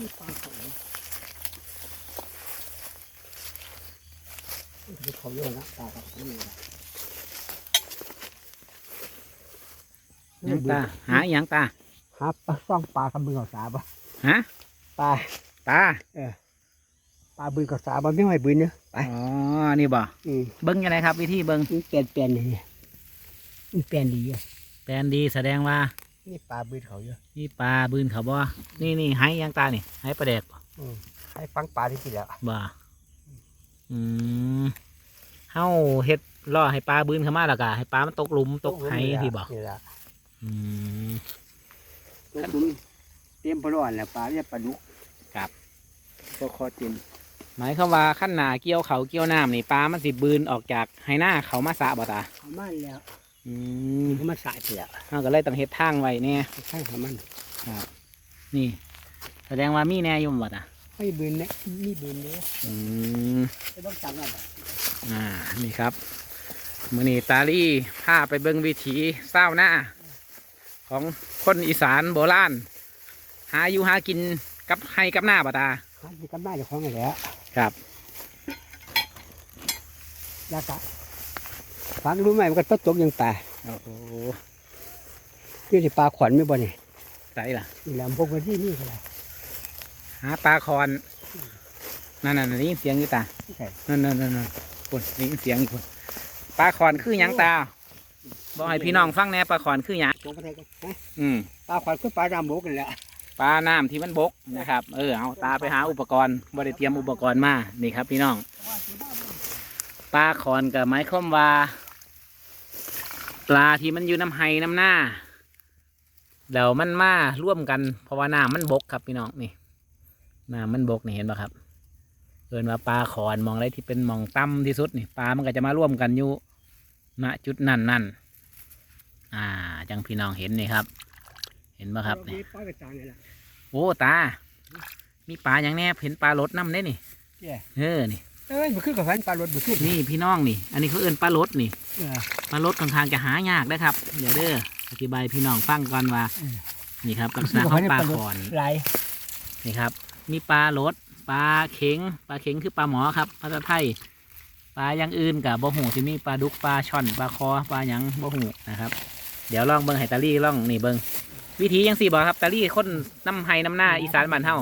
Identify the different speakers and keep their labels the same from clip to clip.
Speaker 1: นี่ปลาเขาดูเขาเยอะนะปลาเขาไม่มีนะ
Speaker 2: หยังตาหาอหยังตา
Speaker 1: หาปลาซ่องปลาคำบึงกับสาปะ
Speaker 2: ฮะ
Speaker 1: ปลา
Speaker 2: ตา
Speaker 1: ปลาบึงกับสาบ่ไม่ไหวบึงเนอะไป
Speaker 2: อ๋อนี่บ่
Speaker 1: อืม
Speaker 2: เบิ้งยังไงครับ วิธีเบิ้ง
Speaker 1: มันเปลี่ยนเปลี่ยนนี่มันเปลี่ยนดีอยู่
Speaker 2: แปลนดีแสดงว่า
Speaker 1: นี่ปลาบึงเขาเยอะ
Speaker 2: นี่ปลาบืนเขาบ่นี่นี่ให้ยังตานี่ให้ปลาแดกบ่
Speaker 1: อืมให้ฟังปลาที่สิแล้ว
Speaker 2: บ่อืมเฮาเฮ็ดล่อให้ปลาบืนเข้ามาแล้วก็ให้ปลามันตกหลุมตกไหที่บ่
Speaker 1: นี่แหละ
Speaker 2: อืม
Speaker 1: ตกหลุมเตรียมปลาร้อนแล้วปลาเรียกปลาดุก
Speaker 2: ครับ
Speaker 1: ก็คอเต็ม
Speaker 2: หมายความว่าขั้นหนาเกี่ยวเขาเกี่ยวน้ำนี่ปลามันสิบืนออกจากไหหน้าเขามาสระบ่ตา
Speaker 1: เขามันแล้ว
Speaker 2: อืม
Speaker 1: มันก็มาสายเสีย
Speaker 2: เฮาก็เลยต้องเฮ็ดทางไว้เนี่ย
Speaker 1: ใช่เขามัน
Speaker 2: นี่ แสดงว่ามีแน่อยู่บ่ตา
Speaker 1: ไม่บืนเนี่ยมีบืนเนี่ย
Speaker 2: อืม
Speaker 1: ไม่ต้องจังอะ
Speaker 2: อ่านี่ครับมือนี้ตาลี่พาไปเบิ่งวิถีเศร้าวหน้า ของคนอีสานโบราณหาอยู่หากินกับให้กับหน้าบ่ตา
Speaker 1: หาที่กันบ้านเจ้าของนี่แหละ
Speaker 2: ครับ
Speaker 1: แล้วก็ ฟังรู้ไหมมันก็ต้นตกยังตาย
Speaker 2: โอ้โห
Speaker 1: นี่สิปลาขวัญไม่บ่นี่
Speaker 2: ใส่ล่ะ
Speaker 1: นี่แหละพวกมันที่นี่ก็ได้
Speaker 2: หาปลาคอนนั่นน่ะนี่เสียงอยู่ตา
Speaker 1: ใช่
Speaker 2: นั่นนั่นนั่นนั่นคนนี่เสียงอีกคนปลาคอนคือหยังตาบอกให้พี่น้องฟังแหน่ปลาคอนคือหยัง
Speaker 1: ตกไปได้ก็นะ
Speaker 2: อืม
Speaker 1: ปลาขวัญคือปลาดำบกนี่แหละ
Speaker 2: ปลาน้ำที่มันบกนะครับ เออเอาตาไปหาอุปกรณ์บ่ได้เตรียมอุปกรณ์มานี่ครับพี่น้อง ปลาขอนกับไม้ข้อมว่า ปลาที่มันอยู่น้ำไห้น้ำหน้าแล้วมันมาร่วมกันเพราะว่าน้ำมันบกครับพี่น้องนี่น้ำมันบกนี่เห็นปะครับเอินว่าปลาขอนมองอะไรที่เป็นหมองต่ำที่สุดนี่ปลามันก็จะมาร่วมกันอยู่ณจุดนั่นนั่นอ่า จังพี่น้องเห็นนี่ครับ เห็นปะครับนี่
Speaker 1: ปลากระจางนี่แหละ
Speaker 2: โอ้ตา มีปลาอย่างแน่เห็นปลารดน้ำได้นี่
Speaker 1: แย่
Speaker 2: เออนี่
Speaker 1: เอ้ยมันขึ้นกับแฟนปลารถมันขึ้น
Speaker 2: นี่พี่น้องนี่ อันนี้เขาเอิ้นปลารดนี่
Speaker 1: เออ
Speaker 2: ปลารดค่อนข้างจะหายากนะครับ เดี๋ยวเด้ออธิบายพี่น้องฟังก่อนว่า
Speaker 1: อืม
Speaker 2: นี่ครับลักษณะของปลาขอน
Speaker 1: ไหล
Speaker 2: นี่ครับ มีปลารดปลาเข็งปลาเข็งคือปลาหมอครับภาษาไทยปลาอย่างอื่นกับบ่หูที่มีปลาดุกปลาช่อนปลาคอปลาหยังบ่หูนะครับ เดี๋ยวลองเบิ้งไห้ตาลี่ลองนี่เบิ้งวิธียังสี่บอกครับตาลี่คนน้ำไห้น้ำหน้าอีสานบ้านเฮา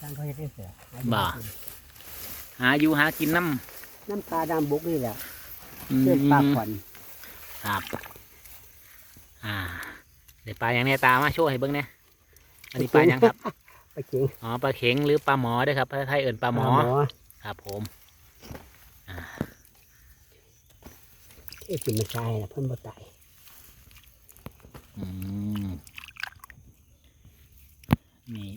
Speaker 1: ทางเขาเฮ็ดได้เสีย
Speaker 2: บ่ หาอยู่หากินน้
Speaker 1: น้ำปลาดำบกนี่แหละำเรื่องปลาขวัญ
Speaker 2: ครับ อ่าเดี๋ยวปลาอย่างเนี้ยตามมาโช่วยให้เบิ้งเนี่ยอันนี้ปลาอย่างครับ
Speaker 1: ปลาเข็ง
Speaker 2: อ๋อปลาเข็งหรือปลาหมอเด้วยครับภาษาไทยเอิ่นปลาหมอ ครับผม
Speaker 1: เอ๊ะกินมันตายนะเพิ่นบ่ตาย
Speaker 2: อืมนี่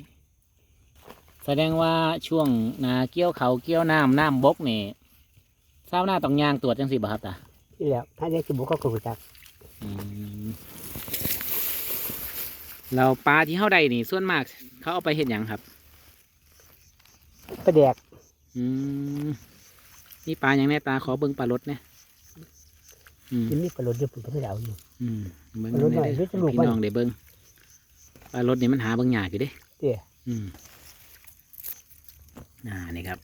Speaker 2: แสดงว่าช่วงนาเกี่ยวเขาวเกี่ยวน้ำน้ำบกนี่เศร้าวหน้าต้องยางตรวจจังสิบ่ครับตา
Speaker 1: นี่แหละถ้าได้สิบุกก็คงจัก
Speaker 2: อืมเราปลาที่เข้าใดนี่ส่วนมาก เขาเอาไปเห็ดหยังครับ
Speaker 1: ปลาแดก
Speaker 2: อืมนี่ปลาอย่างแน่ตาขอเบิ่งปลารดเนี่ยอืม
Speaker 1: มันมีปลารถเดี๋ยวผมก็ไม่ได้เอาอยู่
Speaker 2: อืมเบิ่ง
Speaker 1: ปลารสหน่อย
Speaker 2: ได้
Speaker 1: เดี๋ยวจะลูก
Speaker 2: พี่
Speaker 1: ไว้
Speaker 2: น้องได้เบิ่งปลารดนี่มันหาเบิ่งยากอยู่เด้
Speaker 1: เตี้ย
Speaker 2: อืม อ่านี่ครับ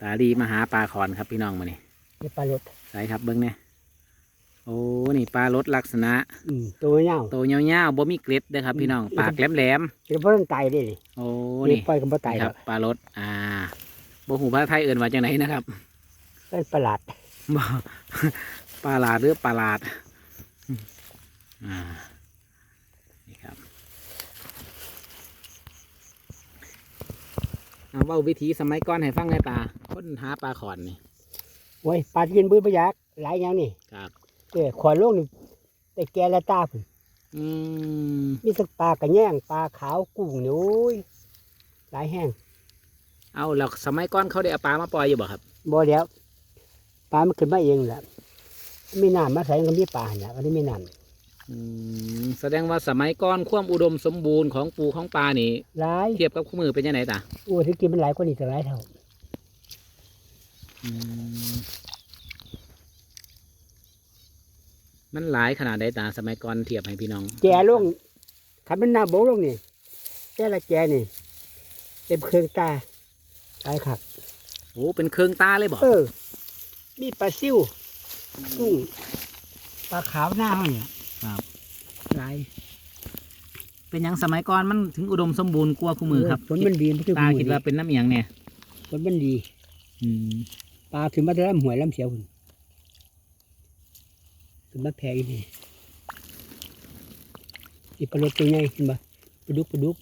Speaker 2: ตาดีมาหาปลาขอนครับพี่น้องมานี่
Speaker 1: นี่ปลารถ
Speaker 2: ใส่ครับเบิ่งเนี่ยโอ้ นี่ปลารดลักษณะ
Speaker 1: อืมตัวยาว
Speaker 2: โตวยาวๆบ่มีเกล็ดเด้อครับพี่น้อง
Speaker 1: อืม
Speaker 2: ปากแหลม
Speaker 1: เดี๋ยวเพิ่นตายได้นี่
Speaker 2: ๆโอ้
Speaker 1: นี่
Speaker 2: นี่
Speaker 1: ปล่อยก็บ่ตาย
Speaker 2: นี่
Speaker 1: ค
Speaker 2: ค
Speaker 1: รั
Speaker 2: รับบปลารดอ่าบ่หูภาษาไทยเอื่นว่าจังไหนนะครับ
Speaker 1: เป็นประหลาด
Speaker 2: บ่ปลาหลาดหรือปลาหลาดอ่า นี่ครับ เอาเว่าวิธีสมัยก่อนให้ฟังในอยตาคนหาปลาขอนนี่
Speaker 1: โอ้ยปลากินบื้อประยักหลายอย่างนี่
Speaker 2: ครับ
Speaker 1: เอ้ขอนลงนี่แต่แกละตาพุ่น
Speaker 2: อืม
Speaker 1: มีสักปลากระแยงปลาขาวกุ้งนี่โอ้ยหลายแห้ง
Speaker 2: เอาแล้วสมัยก่อนเขาได้เอาปลามาปล่อยอยู่บ่ครับ
Speaker 1: บ่แล้วปลามันขึ้นมาเองแหละมีน้ำมาใส่ก็มีปลาเนี่ยอันนี้มีน้
Speaker 2: อืม แสดงว่าสมัยก่อนความอุดมสมบูรณ์ของปูของปลานี่ำ
Speaker 1: หลาย
Speaker 2: เทียบกับคู่มือเป็นยังไงตา
Speaker 1: โอ้ที่กินมันหลายกว่านี้แต่หลายเท่า
Speaker 2: อืมมันหลายขนาดใดตาสมัยก่อนเทียบให้พี่น้อง
Speaker 1: แก่ลงคันมันน้ำบกลงนี่แต่ละแกนี่เต็มเครื่องตาหลายคัก
Speaker 2: โอ้เป็นเครื่องตาเลยบ่
Speaker 1: เออมีปลาซิวกุ้งปลาขาวหน้าเขาเนี่ย
Speaker 2: ครับ
Speaker 1: หลาย
Speaker 2: เป็นหยังสมัยก่อนมันถึงอุดมสมบูรณ์กว่าคู่มือครับ
Speaker 1: ผลมันดีมันคือ
Speaker 2: ตา
Speaker 1: หมู
Speaker 2: คิดว่าเป็นน้ำเอียงเนี่ย
Speaker 1: ผลมันดี
Speaker 2: อืม
Speaker 1: ปลาขึ้นมาได้ลำหวยลำเสียวคุณขึ้นมาแพงนี่อีปลาลดตัวใหญ่ขึ้นมาปลาดุกปลาดุก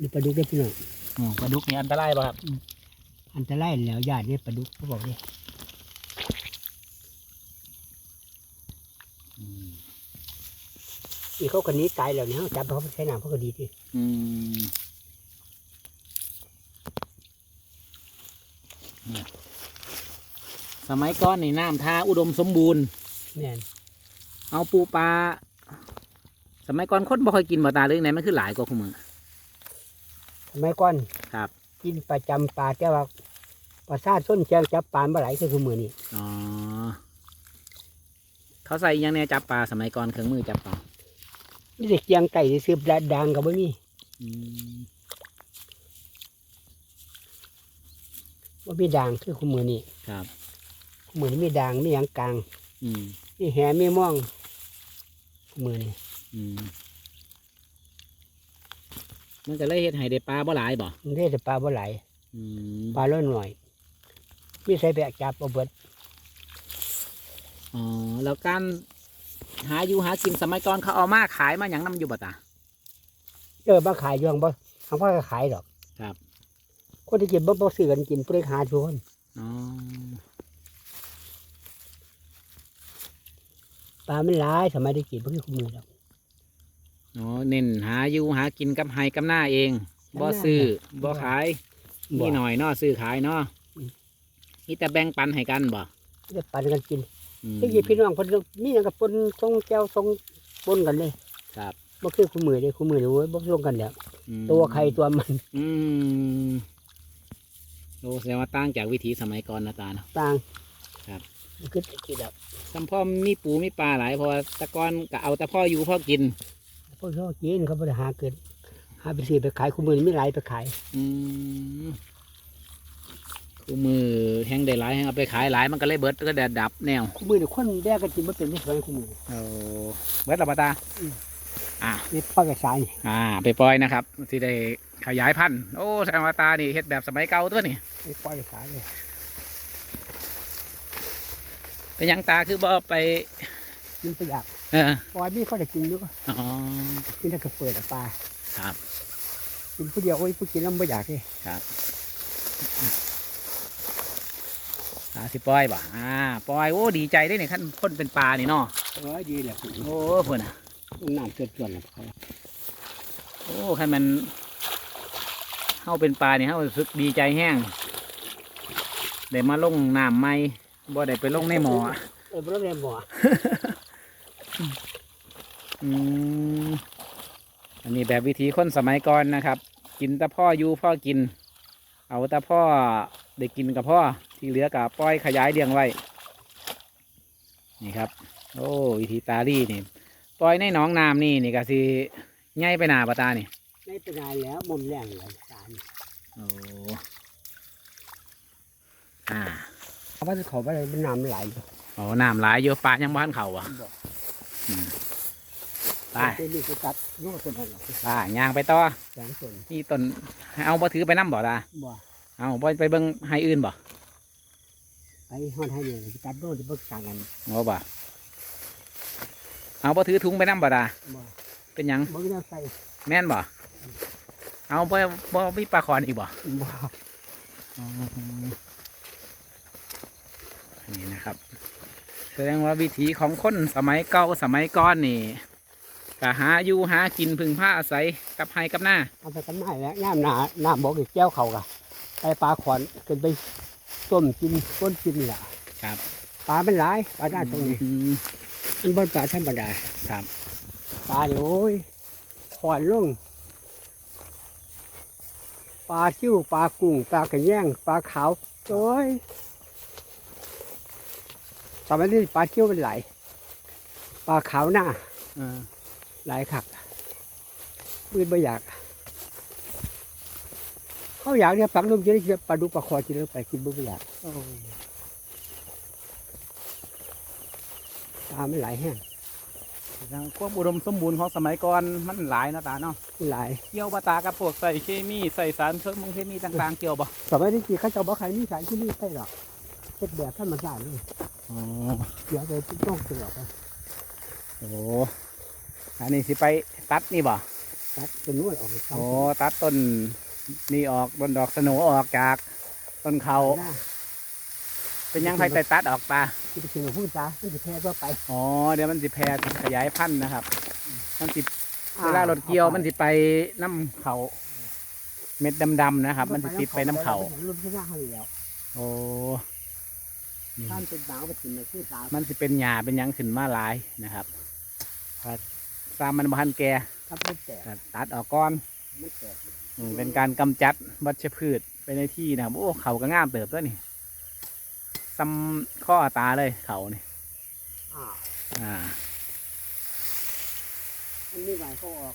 Speaker 1: นี่ปลาดุกได้อพี่น้อง
Speaker 2: อ๋อปลาดุกนี่อันตรายป่ะครับ
Speaker 1: อันตรายแล้วญาติเนี่ยปลาดุกเขาบอกเลย
Speaker 2: อืม
Speaker 1: อีเขาคนนี้ตายแล้วเนี่ยเขาจับเขาไปใช้น้ำเขาก็ดีที่
Speaker 2: อืมเนี่ยสมัยก่อนนี่น้ำทาอุดมสมบูรณ์
Speaker 1: แน่น
Speaker 2: เอาปูปลาสมัยก่อนคนบ่ค่อยกินบ่ตาเรื่องไหนมันคือหลายกว่าคู่มือ
Speaker 1: สมัยก่อน
Speaker 2: ครับ
Speaker 1: กินประจำปลาแต่ว่าปลาซาดส้นเชียงจับปลาเมื่อไหร่ก็คือมือนี่
Speaker 2: อ๋อเขาใส่อิหยังเนี่ยจับปลาสมัยก่อนเครื่องมือจับปลา
Speaker 1: นี่เด็กเกียงไก่ที่ซื้อปลาดังกับบ่มี
Speaker 2: อืม
Speaker 1: ว่ามีด่างคือคู่มือนี่
Speaker 2: ครับ
Speaker 1: คู่มือนี่มีด่างมีหยังกลาง
Speaker 2: อืม
Speaker 1: มีแหมีม่วงคู่มือนี่
Speaker 2: อืมมันก็เลยเฮ็ดให้ได้ปลาบ่หลายบ่
Speaker 1: มันได้แต่ปลาบ่ไหลาย
Speaker 2: อืม
Speaker 1: ปลาเล่นหน่อยมีใส่ไปจับเอาเบิด
Speaker 2: อ๋อแล้วการ หาอยู่หากินสมัยก่อนเขาเอามาขายมาอย่างน้ำอยู่บ่ตา
Speaker 1: เออมาขายอยังบ่ทำว่าก็ขายดอก
Speaker 2: ครับ
Speaker 1: คนที่กินบ่บ่ซื้อกันกินเพื่อหาทุกคน
Speaker 2: อ๋อ
Speaker 1: ปลามันหลายสมัยได้กินบ่คือคู่มือดอก
Speaker 2: อ๋อเน้นหาอยู่หากินกับไฮกับหน้าเองบ่ซื้อบ่ขายนี่หน่อยเนาะซื้อขายเนาะนี่แต่แบ่งปันให้กันบ่
Speaker 1: จะปันกันกิน
Speaker 2: อืม
Speaker 1: ที่กินพี่น้องเพิ่นก็มีหยังกับปนทรงแก้วทรงปนกันเลย
Speaker 2: ครับ
Speaker 1: บ่คือคู่มือเด้คู่มือนี่โอ้ยบ่ทรงกันแล้ว
Speaker 2: อืม
Speaker 1: ตัวใครตัวมัน
Speaker 2: อืมโอ้แสดงว่าต่างจากวิถีสมัยก่อนนะตาเนาะ
Speaker 1: ต่าง
Speaker 2: ครับ
Speaker 1: มันคือกินแล้ว
Speaker 2: สัมพ่อมีปูมีปลาหลายเพราะว่าแตะกอนก็เอาแต่พ่ออยู่พ่อกิน
Speaker 1: พวกเขากินเขาบ่ได้หาเกินหาไปซื้อไปขายคู่มือนี่มีหลายไปขาย
Speaker 2: อืม คู่มือแห้งได้หลายแห้งเอาไปขายหลายมันก็เลยเบิดก็แดดดับแนว
Speaker 1: คู่มือนี่คนแยกกันกินบ่เป็นไม่สวยคู่มือ
Speaker 2: โอ้เบิดและปะตา
Speaker 1: อืม
Speaker 2: อ่า
Speaker 1: นี่ปลากระสายนี่
Speaker 2: อ่า ไปปล่อยนะครับที่ได้ขยายพันธุ์โอ้แสดงว่าตานี่เฮ็ดแบบสมัยเก่าตัวนี่
Speaker 1: นี่ปลากระสายเลย
Speaker 2: เป็นหยังตาคือบ่ไป
Speaker 1: กินประหยัด
Speaker 2: เออ
Speaker 1: ปล่อยมีเขาได้กินอยู่ก็
Speaker 2: อ๋อ
Speaker 1: กินแล้วก็เปิดเอาปลา
Speaker 2: ครับ
Speaker 1: กินผู้เดียวโอ้ยผู้กินแล้วบ่อยากเลย
Speaker 2: ตาสิปล่อยบ่อ่าปล่อยโอ้ดีใจได้เนี่ยขั้นคนเป็นปลานี่เนาะ
Speaker 1: เออดีแหละ
Speaker 2: โอ้เพื่อนอะ
Speaker 1: ต้องน้ำเกิดส่วนนะ
Speaker 2: โอ้ขั้นมันเข้าเป็นปลาเนี่ยเข้ารู้สึกดีใจแห้งได้มาลงน้ำไม่บ่ได้ไปลงในหมอ
Speaker 1: เออบ่ต้องเรียนบ่
Speaker 2: อืมอันนี้แบบวิธีคนสมัยก่อนนะครับ กินแต่พ่ออยู่พ่อกิน เอาแต่พ่อได้กินกับพ่อ ที่เหลือกับปล่อยขยายเลี้ยงไว้ นี่ครับ โอ้วิธีตาลี่นี่ปล่อยในหนองน้ำนี่นี่ก็สิใหญ่ไปหนาปะตานี่
Speaker 1: ไม่เป็นไรแล้วมุมแรงเลยสาร
Speaker 2: โอ้อ่า
Speaker 1: เพราะว่าเขาไปเลยมันน้ำไหลอยู่
Speaker 2: โอ้น้ำหลายเยอะปลายังบ้านเขาอะ
Speaker 1: บอก
Speaker 2: อืมไป
Speaker 1: เดี๋ยวนี่ก็ตัดลูกคนนั้นหรอก
Speaker 2: ไปย่างไปต่อ
Speaker 1: แสงส่วน
Speaker 2: นี่ต้นให้เอาบ่ถือไปน้ำบ่ตา
Speaker 1: บ่
Speaker 2: เอาบ่ไปเบิ่งให้อื่นบ่
Speaker 1: ไปห้อนให้เนี่ยตัดโดนจะเบิกต่างกัน
Speaker 2: เอาบ่เอาบ่ถือถุงไปน้ำบ่ตา
Speaker 1: บ่
Speaker 2: เป็นหยัง
Speaker 1: บ่มีน้ำใส่
Speaker 2: แม่นบ่เอาบ่บ่มีปลาคอนอีกบ่
Speaker 1: บ่
Speaker 2: นี่นะครับ แสดงว่าวิถีของคนสมัยเก่าสมัยก่อนนี่ก็หาอยู่หากินพึ่งผ้าอาศัยกับไฮกับหน้า
Speaker 1: เอาไปกันไม่แล้วน้ำหนาน้ำบอกอีกแก้วเขากะไปปลาขอนขึ้นไป ต้มกินก้นกินแหละ
Speaker 2: ครับ
Speaker 1: ปลามันหลายปลาได้ตรงนี้
Speaker 2: อืม
Speaker 1: มันบนปลาธรรมดา
Speaker 2: ครับ
Speaker 1: ปลาเนี่ยโอ้ยขอนลงปลาชิวปลากุ้งปลากระแยงปลาขาวโอ้ยสมัยนี้ปลาชิวเป็นไหลายปลาขาวหน้า
Speaker 2: เออ
Speaker 1: หลายขักมืดไม่อยาก เขาอยากเนี่ยฝังนมจะได้กินปลาดุกปลาคอกินแล้วไปกินบ่ไม่อยากตาไม่ไหลแห้ง
Speaker 2: ความอุดมสมบูรณ์ของสมัยก่อนมันหลายนะตาเนาะ
Speaker 1: ไหลาย
Speaker 2: เกี่ยวบาตากับพวกใส่เคมีใส่สารเคมีเคมีต่างๆเกี่ยวบ่
Speaker 1: สมัยนี้กี่เขาเจ้าบ่ใครมีสารที่นี่ใช่หรอกเฮ็ดแบบท่านมาสร้างเลย
Speaker 2: อ๋อ
Speaker 1: เดี๋ยวไปต้องเสือกไป
Speaker 2: โอ้อันนี้สิไปตัดนี่บ่
Speaker 1: ตัดเป็นนวดออก
Speaker 2: โอ้ตัดต้น นี่ออกต้นดอกสโหนออกจากต้นเขา
Speaker 1: หน้า
Speaker 2: เป็นหยังไผไปตัดออกตา
Speaker 1: ที่ไปกินกับผู้ตามันจะแพ้ก็ไป
Speaker 2: อ๋อเดี๋ยวมันสิแพร่ขยายพันธุ์นะครับ มันสิเวลารถเกี่ยวมันสิไปน้ำเขาเม็ดดำๆนะครับ มันสิติดไปน้ำเขา
Speaker 1: รุ่นที่หน้าเขาอยู่แล้ว
Speaker 2: โอ้นี่
Speaker 1: ท่านเป็นหนาวไปกินในผู้ตา
Speaker 2: มันสิเป็นหญ้าเป็นหยังขึ้นมาหลายนะครับถ้าซามมันบพันแก่
Speaker 1: ถ้าเป็นแตก
Speaker 2: ก็ตัดออกก่อน
Speaker 1: มันแตก
Speaker 2: อืม เป็นการกำจัดวัชพืชไปในที่นะครับ โอ้เขาก็งามเติบตัวนี่ซ้ำข้อตาเลยเขานี่
Speaker 1: อ่า
Speaker 2: อ่า
Speaker 1: อันนี้ไหวเขาออก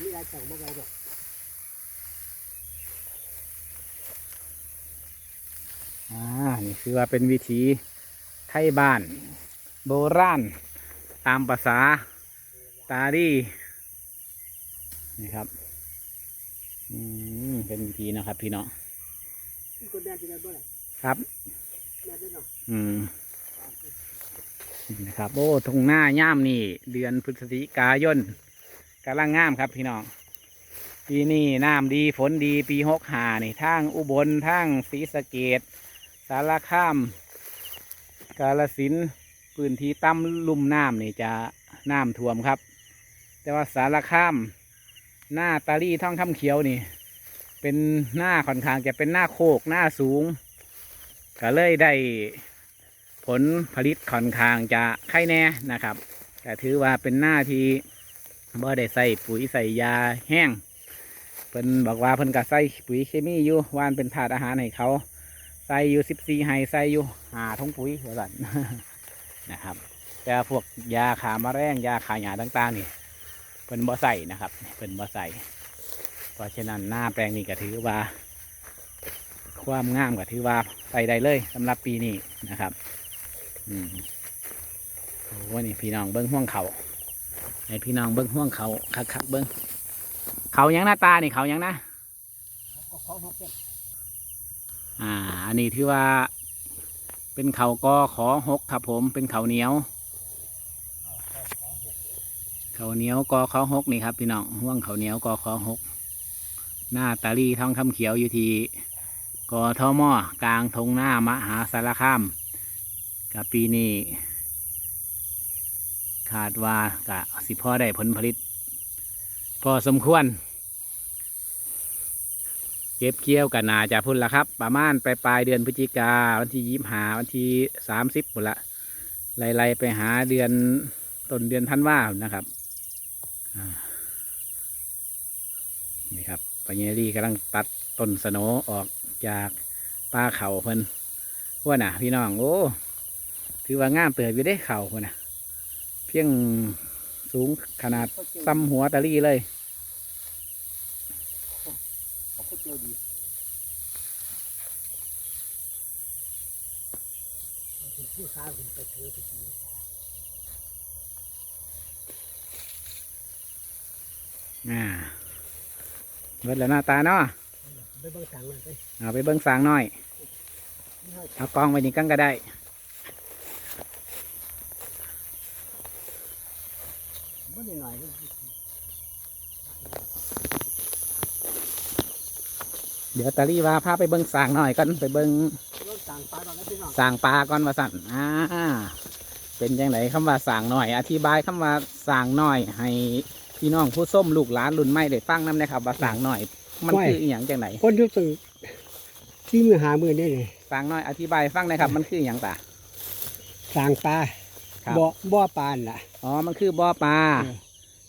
Speaker 1: นี่ไรจังบ่ไรดอก
Speaker 2: อ่า นี่คือว่าเป็นวิธีไทยบ้าน โบราณตามภาษาตาดีนี่ครับ อืมเป็นวิธีนะครับ พี่น้อง
Speaker 1: นี่คนแดนที่ไหนบ่ไร
Speaker 2: ครับ
Speaker 1: แดนได้เนาะ
Speaker 2: อืมนี่นะครับโอ้ทงหน้าย่ามนี่ เดือนพฤศจิกายนกำลังงามครับ พี่น้องปีนี้น้ำดีฝนดีปีหกหานี่ทางอุบลทางศรีสะเกดสารคาม กาลสินธุ์พื้นที่ต่ำลุ่มน้ำนี่จะน้ำท่วมครับ แต่ว่าสารคาม หน้าตาลี่ท่องคำเขียวนี่ เป็นหน้าค่อนข้างจะเป็นหน้าโคกหน้าสูงก็เลยได้ผลผลิตค่อนข้างจะไข่แน่นะครับก็ถือว่าเป็นหน้าที่บ่ได้ใส่ปุ๋ยใส่ยาแห้งเพิ่นบอกว่าเพิ่นก็ใส่ปุ๋ยเคมีอยู่วานเป็นถาดอาหารให้เขาใส่อยู่สิบสี่ไฮใส่อยู่หาทงปุ๋ยเท่านั้นนะครับแต่พวกยาขามาแมลงยาขาหยาต่างๆนี่ พิ่นบ่ใส่นะครับเพิ่นบ่ใส่เพราะฉะนั้นหน้าแปลงนี้ก็ถือว่า ความงามก็ถือว่าไปได้เลยสำหรับปีนี้นะครับ อืมโอ้นี่พี่น้องเบิ้งห่วงเขาให้พี่น้องเบิ้งห่วงเขาคักคักเบิ้งเขายังหน้าตานี่เขายังนะ
Speaker 1: อ่า
Speaker 2: อันนี้ถือว่า เป็นเขากอขอหกครับผมเป็นเขาเหนียว เขาเหนียวกอข้อหกนี่ครับพี่น้องห่วงเขาเหนียวกอข้อหกหน้าตาลีท้องคำเขียวอยู่ที่กอทอมอกลางทงหน้ามหาสารคามกับปีนี้ขาดว่ากะสิพ่อได้ผลผลิต พอสมควร เก็บเกี่ยวกันนาจะพุ่นละครับ ประมาณปลายปลายเดือนพฤศจิกาวันที่ยี่หาวันที่สามสิบหมดละไล่ๆไปหาเดือนต้นเดือนธันวานะครับ นี่ครับปัญญารีกำลังตัดต้นสโหนออกจากป่าเขาเพิ่นว่าน่ะ พี่น้อง โอ้ ถือว่างามเติบอยู่ได้เข่าเพิ่นน่ะ เพียงสูงขนาดซ้ำหัวตะลี่เลย
Speaker 1: ขอพูดเจียวดีผู้สาวคุณไปถือไปกิน
Speaker 2: อ่าเบิดแล้วหน้าตาเนาะ
Speaker 1: ไปเบิ่งสั่งมันไป
Speaker 2: เอาไปเบิ้งสางหน่อย เอากองไว้นี่กันก็ได้
Speaker 1: บ่ได้หน่อย
Speaker 2: เดี๋ยวตาลี่ว่าพาไปเบิ้งสางหน่อยกันไปเบิ้ง
Speaker 1: สาตอง
Speaker 2: สางปลาก่อนว่าสั่นอ่าเป็นยังไงคำว่าสางหน่อย อธิบายคำว่าสางหน่อยให้ พี่น้องผู้ส้มลูกหลานรุ่นใหม่ได้ฟังน้ำนะครับว่าสางหน่อย มันคืออหย่างจังไหน
Speaker 1: คนที่ตื่นที่มือหามือนี่เลย
Speaker 2: สางหน่อยอธิบายฟังหนะครับ มันคืออหย่างตา
Speaker 1: สั่งปลา
Speaker 2: ครับ
Speaker 1: บ่อบ่อปลาน่ะ
Speaker 2: อ๋อมันคือบ่อปลา
Speaker 1: เออ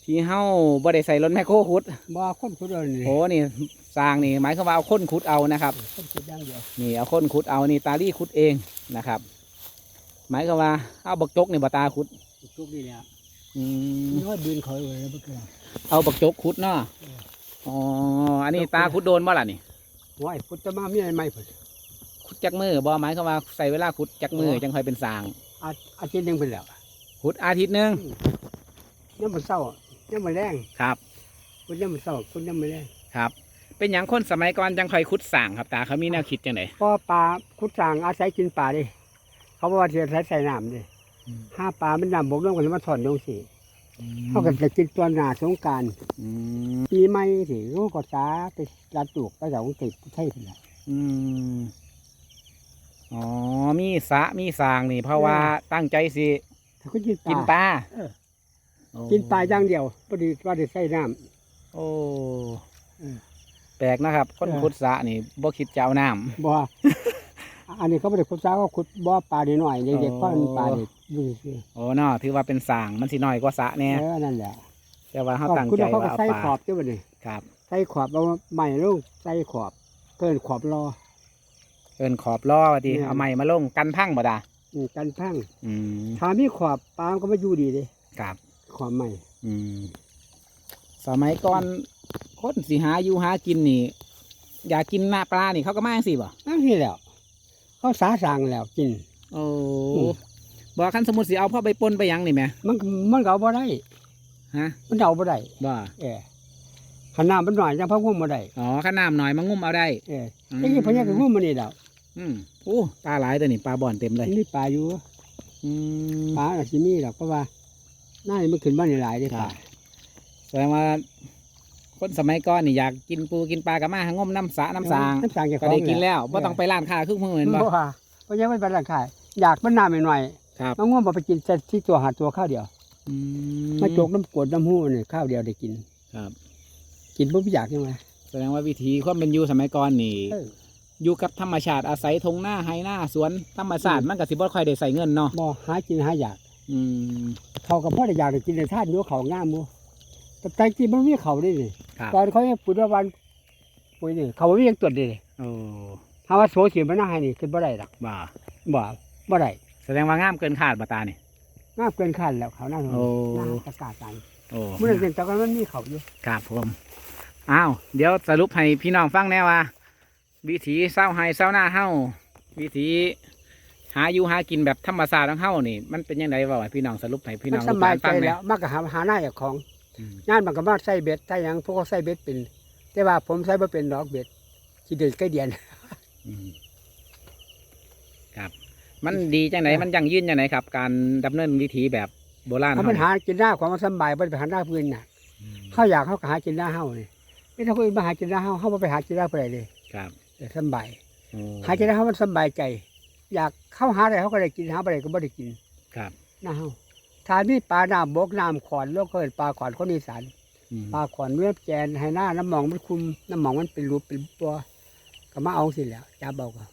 Speaker 2: ที่เฮ้าบ่ได้ใส่รถแมคโครขุด
Speaker 1: บ่อคนคนเดียวนี่
Speaker 2: โอ้นี่สางนี่หมายความว่าเอาค้นขุดเอานะครับ
Speaker 1: คนคิดอย่างเดียว
Speaker 2: นี่เอาค้นขุดเอานี่ตาลี่ขุดเองนะครับ หมายความว่าเอาบักจกนี่บ่ตาขุด
Speaker 1: ทุกนี่แหละ
Speaker 2: อืม
Speaker 1: นี่ว่าบืนเขาเลยเมื่อกี้
Speaker 2: เอาบักจกขุดเนาะ
Speaker 1: เออ
Speaker 2: อ๋ออันนี้ตาขุดโดนบ่ล่ะนี่
Speaker 1: โอ้ยพุทธมามีอะไรไหมเพิ่น
Speaker 2: ขุดจักมือบ่หมายความว่าใส่เวลาขุดจักมือ
Speaker 1: โอ้
Speaker 2: จังค่อยเป็นสร้าง
Speaker 1: อาอาทิตย์หนึงเพิ่นแล้ว
Speaker 2: ขุดอาทิตย์หนึง
Speaker 1: ยังบ่เศร้ายังบ่แรง
Speaker 2: ครับ
Speaker 1: คุณยังบ่เศร้าคุณยังบ่แรง
Speaker 2: ครับ เป็นอย่างคนสมัยก่อนจังค่อยขุดสร้างครับตาเขามีแนวคิดจังได
Speaker 1: เพราะปลาคุดสร้างอาศัยกินปลาดิเขาบอกว่าสิอาศัยใส่น้ำดิ ห้าปลามันน้ำบกลงกันมาถอนลงสิเขาก็จะกินตัวหน้าสงกราร
Speaker 2: อืม
Speaker 1: ปีใหม่สิโอ้ก็สาไปรัดตูกก็จะของติดใช่เพิ่นล่ะ
Speaker 2: อืมอ๋อ มีสระมีสร้างนี่ เพราะว่าตั้งใจสิ
Speaker 1: ถ้าก็กินปลา
Speaker 2: กินปลา
Speaker 1: เออ
Speaker 2: โอ้
Speaker 1: กินปลาอย่างเดียวพอดีว่าได้ใส่น้
Speaker 2: โอ้
Speaker 1: เออ
Speaker 2: แปลกนะครับ คน
Speaker 1: เออ
Speaker 2: ขุดสระนี่บ่คิดจะเอาน้ำ
Speaker 1: บ่ อันนี้เขาไม่ได้ขุดสาเขาขุดบ่อปลานิดหน่อยเด็กๆเพราะมันปลาเด็กดูสิำ
Speaker 2: โอ้เนาะถือว่าเป็นสร้างมันสิน้อยกว่าสระเนี่ย
Speaker 1: เออนั่นแหละ
Speaker 2: แต่ว่าเขา
Speaker 1: เขา
Speaker 2: ตั้ง
Speaker 1: คุณ
Speaker 2: ใจ
Speaker 1: เขาก็
Speaker 2: ว่าเอา
Speaker 1: ใส่
Speaker 2: ปลา
Speaker 1: ขอบเจ้าบ่นี่
Speaker 2: ครับ
Speaker 1: ใส่ขอบเอาใหม่ลงใส่ขอบ เกินขอบรอ
Speaker 2: เอินขอบล้อว่าดี
Speaker 1: เนี่ย
Speaker 2: เอาไม้มาลงกันพังบ่ดา
Speaker 1: อืมกันพัง
Speaker 2: อืม
Speaker 1: ถ้ามีขอบปลามันก็มาอยู่ดีเลย
Speaker 2: ครับ
Speaker 1: ขอบใหม่
Speaker 2: อืมสมัยก่อนคนสิหาอยู่หากินนี่ อยากกินหน้าปลานี่เขาก็มาจังสิบ่
Speaker 1: นั่นนี่แหล้ว เขาสาสางแล้วกิน
Speaker 2: โอ้
Speaker 1: อืม
Speaker 2: บอกคันสมมุติสิเอาพ่อไปปนไปหยังนี่แหม
Speaker 1: มันก็มันก็เอาบ่ได้
Speaker 2: ฮะ
Speaker 1: มันเอาบ่ได้
Speaker 2: บ่
Speaker 1: เออขนาดมันหน่อยจังพักงุ่มบ่ได้
Speaker 2: อ๋อข้าน้ำหน่อยมางุ่มเอาได้
Speaker 1: เออ
Speaker 2: อืม
Speaker 1: ไอ้นี่พญาก็งุ่มมันนี่แล้ว
Speaker 2: อืมโอ้ปลาหลายตัวนี่ปลาบ่อนเต็มเลย
Speaker 1: มีปลาอยู่
Speaker 2: อืม
Speaker 1: ปลาอาจสิมีดอกเพราะว่าหน้านี่มันขึ้นมาในหลายเด้
Speaker 2: ค
Speaker 1: ป
Speaker 2: รั
Speaker 1: ลา
Speaker 2: บแสดงว่า คนสมัยก่อนนี่อยากกินปูกินปลากับมาหางมน้ำสาน้ำสาง
Speaker 1: น้ำสางจะ
Speaker 2: ก็ได้กินแล้วบ่ต้องไปร้านค้าครึ่งมือ
Speaker 1: เห็
Speaker 2: เห็
Speaker 1: น
Speaker 2: น
Speaker 1: บ่
Speaker 2: บ่
Speaker 1: ว่าเพราะยังไม่เป็นร่างกายอยากมันน้ำหน่อย
Speaker 2: ครับ
Speaker 1: ๆมันง่วงบ่ไปกินแต่ที่ตัวหาตัวข้าวเดียว
Speaker 2: อื
Speaker 1: มาโจกน้ำกรดน้ำหู้นี่ข้าวเดียวได้กิน
Speaker 2: ครับ
Speaker 1: กินบ่อยากยังไง
Speaker 2: แสดงว่าวิธีความเป็นอยู่สมัยก่อนนี่
Speaker 1: เออ
Speaker 2: อยู่กับธรรมชาติอาศัยทงหน้าไฮหน้าสวนธรรมชาติมันก็สิบ่ค่อยได้ใส่เงินเนาะ
Speaker 1: บ่หากินหาอยาก
Speaker 2: อืม
Speaker 1: เขากับพ่อได้อยากได้กินในท่านอยู่เขางามหมู แต่ใจจริงมันมีเขาด้วยนี่
Speaker 2: ครับ
Speaker 1: ตอนเขาให้ปุ๋ยวันปุ๋ยนี่เขาไม่ยังตรวจเลย
Speaker 2: โอ้
Speaker 1: ถ้าว่าโซเสียมันน่าให้นี่ขึ้นบ่ได้หรอก
Speaker 2: บ่า
Speaker 1: บ่บ่ได้
Speaker 2: แสดงว่างามเกินคาดบ่ตานี่
Speaker 1: งามเกินขั้นแล้วเขาหน้า
Speaker 2: โอ้
Speaker 1: หน้าประกาศตาย
Speaker 2: โอ้
Speaker 1: เมื่อเดือนตะกันมันมีเขาอยู่
Speaker 2: ครับผมอ้าวเดี๋ยวสรุปให้พี่น้องฟังแน่ว่า วิถีเศร้าไฮเศร้าหน้าเฮาวิถีหาอยู่หากินแบบธรรมชาติของเฮานี่ มันเป็นยังไงบ่ให้พี่น้องสรุปให้พี่น้
Speaker 1: มั
Speaker 2: อนง
Speaker 1: สบายใจ
Speaker 2: ฟังแหน่
Speaker 1: แล้วมันก็หาหาหน้าอย่างของ
Speaker 2: อืม
Speaker 1: งานมันก็มาใส่เบ็ดใส่หยังพวกเขาใส่เบ็ดเป็น แต่ว่าผมใส่บ่เป็นดอกเบ็ดที่เดินใกล้เดียน
Speaker 2: อืมครับ มันดีจังไหนมันยังยืนจังไหนครับ การดำเนินวิถีแบบโบราณ
Speaker 1: ถ้า
Speaker 2: เฮา
Speaker 1: มันหากินหน้าของมันสบายบ่ไปหาหน้าพื้นน่ะ
Speaker 2: อืม
Speaker 1: เขาอยากเขาก็หากินหน้าเฮานี่ไม่ถ้าคนอื่นมาหากินหน้าเฮาเฮาบ่ไปหากินหน้าผู้ใดเลย
Speaker 2: ครับ
Speaker 1: แต่สบาย
Speaker 2: โอ้
Speaker 1: หากินหน้าเฮามันสบายใจ อยากเข้าหาอะไรเขาก็ได้กินหาอะไรก็บ่ได้กิน
Speaker 2: ครับ
Speaker 1: หน้าเฮา ถ้ามีปลาน้ำบกน้ำขอนโลกก็เห็นปลาขอนคนอีสาน
Speaker 2: อืม
Speaker 1: ปลาขอนเนื้อแกนให้หน้าน้ำหมองมันคุมน้ำหมองมันเป็นรูปเป็นตัวก็มาเอาสิแหล้วจับเอาก็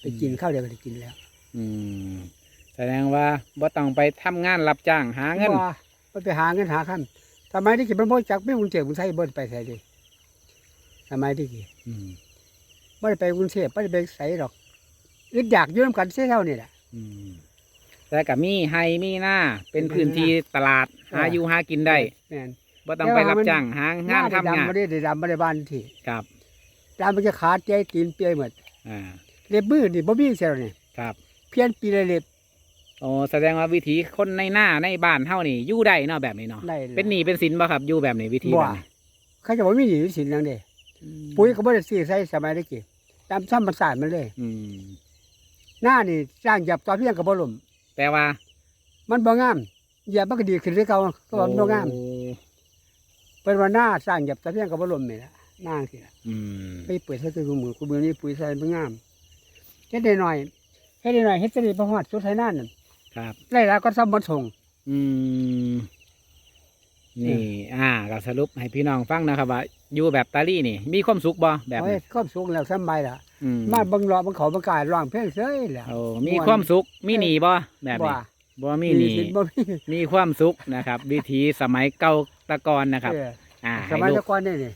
Speaker 1: ไปกินข้าวเดียวก็ได้กินแล้ว
Speaker 2: อืมแสดงว่าบ่ต้องไปทำงานรับจ้างหาเงิน
Speaker 1: ว่ามันไปหาเงินหาขั้นสมัยที่กินมันบ่จักไม่กรุงเทพกรุงไทยบ่ได้ไปใส่เลยสมัยที่กี่
Speaker 2: อืม
Speaker 1: บ่ได้ไปกรุงเทพบ่ได้ไปใส่หรอกอึดอยากอยู่นำกันเสียเท่านี่แหละ
Speaker 2: อืม แต่กับมีไฮมีหน้าเป็นพื้นที่ตลาดหาอยู่หากินได้
Speaker 1: แม่น
Speaker 2: บ่ต้องไปรับจ้างหางานทำงาน
Speaker 1: บ่ได้ได้ดำบ่ได้บ้านที่
Speaker 2: ครับ
Speaker 1: ดำมันจะขาดใจตีนเปียหมด
Speaker 2: อ่า
Speaker 1: เล็บมือนี่บ่มีเสียแล้วนี่
Speaker 2: ครับ
Speaker 1: เพี้ยนปีละเล็บ
Speaker 2: โอ้แสดงว่าวิถีคนในหน้าในบ้านเฮานี่อยู่ได้เนาะแบบนี้เนาะ
Speaker 1: ได้เลย
Speaker 2: เป็นหนี้เป็นสินบ่ครับอยู่แบบนี้วิธี
Speaker 1: บ่
Speaker 2: แบบนี้
Speaker 1: เขาจะบ่มีหนี้สินนังเด้ปุ๋ยก็บ่ได้ซื้อใส่สมัยตะกี้ตามธรรมชาติมันเลย
Speaker 2: อืม
Speaker 1: หน้านี่สร้างหยับต่อเพียงก็บ่ล่ม
Speaker 2: แปลว่า
Speaker 1: มันบ่งามเหยียบมันก็ดีขึ้นคือเก่าก็ว่ามันบ่งาม
Speaker 2: โอ้
Speaker 1: เป็นว่าหน้าสร้างหยับต่อเพียงก็บ่ล่มนี่ล่ะหน้าสิล่ะ
Speaker 2: อืม
Speaker 1: ไปเปิดใส่ตัวมือกูมือนี้ปุ๋ยใส่มันงามเฮ็ดได้หน่อยเฮ็ดได้หน่อยเฮ็ดได้บ่ฮอดสุดท้ายนั่นน่ะ
Speaker 2: ครับ
Speaker 1: ไล่แล้วก็ซ้ำบ่ส่ง
Speaker 2: อืมนี่ อ่าก็สรุปให้พี่น้องฟังนะครับว่าอยู่แบบตาลี่นี่ มีความสุขบ่แบบ
Speaker 1: โอ้ย
Speaker 2: นี้
Speaker 1: ความสุขแล้วสำบายล่ะ
Speaker 2: อืม
Speaker 1: มาเบิ่งรอเบิ่งเขาเบิ่งกายร้องเพลงเฉยแล้ว
Speaker 2: โอ้มีความสุขมีหนีบ่แบบนี้
Speaker 1: ว่า
Speaker 2: บ่มีหนี
Speaker 1: สิบ่มี
Speaker 2: มีความสุขนะครับ วิถีสมัยเก่าตะกอนนะครับ
Speaker 1: เออ
Speaker 2: อ่า
Speaker 1: ส
Speaker 2: ให้
Speaker 1: มัย
Speaker 2: ลู
Speaker 1: แตะ
Speaker 2: ก
Speaker 1: ก่อนนี่นี่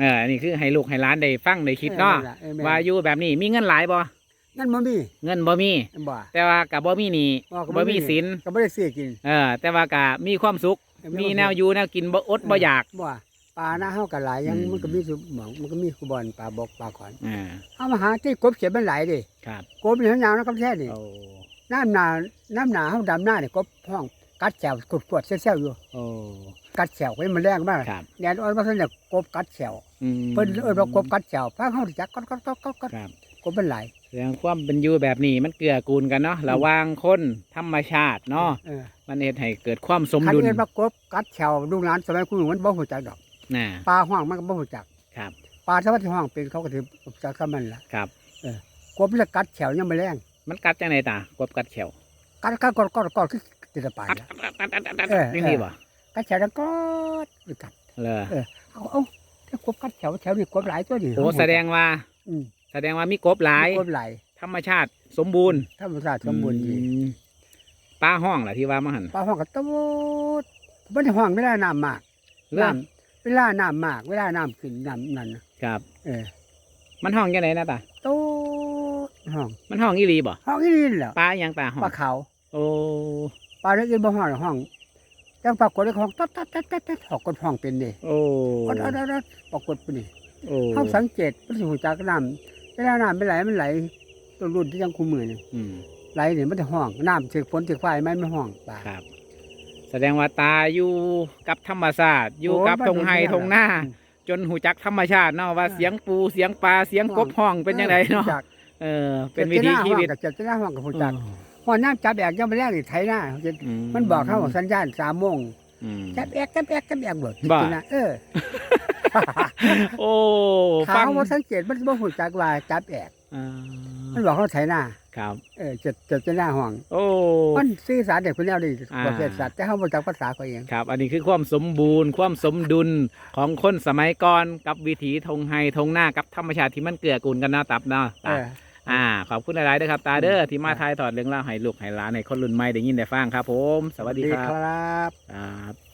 Speaker 2: เออนี่คือให้ลูกให้หล้านได้ฟังได้คิดเนาะ
Speaker 1: ออล่เออแม่น
Speaker 2: ว่าอยู่แบบนี้มีเงินหลายบ่
Speaker 1: นั่นบ่มี
Speaker 2: เงินบ่มี
Speaker 1: บ่
Speaker 2: แต่ว่ากับบ่มีหนี
Speaker 1: ว่าก็
Speaker 2: บ่มีสิน
Speaker 1: ก็บ่ได้ซื้อกิน
Speaker 2: เออแต่ว่าก็มีความสุข
Speaker 1: มีความสุข
Speaker 2: มีแนวอยู่แนวกินบ่อดบ่อยาก
Speaker 1: บ่ ปปลาหน้าเฮากันหลายยัง
Speaker 2: อืม
Speaker 1: มันก็มีสุหมองมันก็มีคุบอลปลาบกปลาขอน
Speaker 2: อ่า
Speaker 1: เอามาหาที่กบเขียนมันหลายดิ
Speaker 2: ครับ
Speaker 1: กบนี่ยาวๆนะครับแท้นี่
Speaker 2: โอ้
Speaker 1: น้ำหนาน้ำหนาเฮาดำหน้าเนี่ยกบห้องกัดแฉวกดกดๆเซี่ยวๆอยู่
Speaker 2: โอ้
Speaker 1: กัดแฉวไว้มันแรงมาก
Speaker 2: ครับ
Speaker 1: แดดอ่อนมาซั่นเนี่ยกบกัดแฉว
Speaker 2: อืม
Speaker 1: เพิ่นเอิ้นว่ากบกัดแฉวฟังเฮารู้จักกัดกัดกัดกัดกัด
Speaker 2: ครับ
Speaker 1: กบมันหลาย
Speaker 2: เรื่องความเป็นอยู่แบบนี้มันเกื้อกูลกันเนาะระหว่างคนธรรมชาติเนาะ
Speaker 1: เออ
Speaker 2: มันเฮ็ดให้เกิดความสม
Speaker 1: คัน
Speaker 2: ดุล
Speaker 1: เอิ้นว่ากบกัดแฉวลูกหลานสมัยคุณมันบ่ฮู้จักดอก
Speaker 2: น่ะ
Speaker 1: ปลาห้องมันก็บ่ฮู้จัก
Speaker 2: ครับ
Speaker 1: ปลาสวัสดิห้องเป็นเขาก็ถือรู้จักกับมันล่ะ
Speaker 2: ครับ
Speaker 1: กบมันจะกัดแฉวยังบ่แรง
Speaker 2: มันกัดจังไดตากบกัดเขียว
Speaker 1: กัดกัดกดกดกดคือติดปลา
Speaker 2: กัด
Speaker 1: ล่ะ
Speaker 2: กัดกัดกัดกัด
Speaker 1: เออ
Speaker 2: จังซี่บ่
Speaker 1: กัดแฉวแล้วกดไปกัด
Speaker 2: เลย
Speaker 1: เอาเอาถ้ากบกัดแฉวแฉวนี่กบหลายตัวนี่
Speaker 2: โอ้แสดงว่า
Speaker 1: อืม
Speaker 2: แสดงว่ามีกบหลาย
Speaker 1: กบหลาย
Speaker 2: ธรรมชาติสมบูรณ์
Speaker 1: ธรรมชาติสมบูรณ์ดี
Speaker 2: อืมปลาห้องล่ะที่ว่ามาหัน
Speaker 1: ปลาห้องก็ตะวดบ่ได้ห้องเวลาน้ำมาก
Speaker 2: เรื่อง
Speaker 1: น้ำ เวลาน้ำมาก เวลาน้ำขึ้นน้ำนั่นน่ะ
Speaker 2: ครับ
Speaker 1: เออ
Speaker 2: มันห้องยังไงนะตา
Speaker 1: โตดห้อง
Speaker 2: มันห้องอีหลีบ่
Speaker 1: ห้องอีนี่แหละ
Speaker 2: ปลายังตาห้อง
Speaker 1: ปลาขาว
Speaker 2: โอ้
Speaker 1: ปลาเล็กอื่นบ่ห้องหรอกห้องจังปรากฏในห้องตัดตัดตัดตัดตัดออกกดห้องเป็นนี่
Speaker 2: โอ้
Speaker 1: ก็ตัดตัดตัดปรากฏเป็นนี่
Speaker 2: โอ้
Speaker 1: เขาสังเกตมันสิหูจักน้ำเวลาน้ำมันไหลมันไหลตัวรุ่นที่ยังคุมมือนี่
Speaker 2: อืม
Speaker 1: ไหลนี่มันจะห้องน้ำถึกฝนถึกไฟมันไม่ห้องปลา
Speaker 2: ครับ แสดงว่าตาอยู่กับธรรมชาติอยู่
Speaker 1: โอ้
Speaker 2: กับ
Speaker 1: มัน
Speaker 2: ทงไฮ
Speaker 1: อยู่
Speaker 2: ทงหน้า
Speaker 1: อืม
Speaker 2: จนหูจักธรรมชาติเนาะว่า
Speaker 1: เออ
Speaker 2: เสียงปูเสียงปลาเสียงกบห้องเป็นยังไงเนาะ
Speaker 1: หูจัก
Speaker 2: เออ เป็นวิถีชีวิต
Speaker 1: เจ็บจะหน้าห้องกับหูจักพอน้ำจับแอกยังไม่แรกนี่ไถหน้า
Speaker 2: อื
Speaker 1: มันบอกเขาว่าสัญญาณสามโมง
Speaker 2: อืม
Speaker 1: จับแอกจับแอกจับแอกเบิด
Speaker 2: บ้า
Speaker 1: นะเออ
Speaker 2: โอ้
Speaker 1: ขา
Speaker 2: ฟัง
Speaker 1: วว่าสังเกตมันบ่หูจักว่าจับแอก
Speaker 2: อ่า
Speaker 1: มันบอกเขาไถหน้า
Speaker 2: ครับ
Speaker 1: เออเจ็บเจ็บจะหน้าห้อง
Speaker 2: โอ้
Speaker 1: มันสื่อสารเด็กคนแนวดี
Speaker 2: อ่า
Speaker 1: ประเภทสัตว์แต่เขาบ่จักภาษาเขาเอง
Speaker 2: ครับ อันนี้คือความสมบูรณ์ ความสมดุลของคนสมัยก่อนกับวิถีทงไฮทงหน้ากับธรรมชาติที่มันเกื้อกูลกันเนาะตับเนาะ
Speaker 1: เอ
Speaker 2: ตา
Speaker 1: อ
Speaker 2: อ่าขอบคุณหลายๆเด้อครับตาเด้อที่มาทายถอดเรื่องเล่าวให้ลูกให้หลานให้คนรุ่นใหม่ได้ยินได้ฟังครับ ผม สวัสดี
Speaker 1: ดี
Speaker 2: ครับ
Speaker 1: ครับ
Speaker 2: ครับ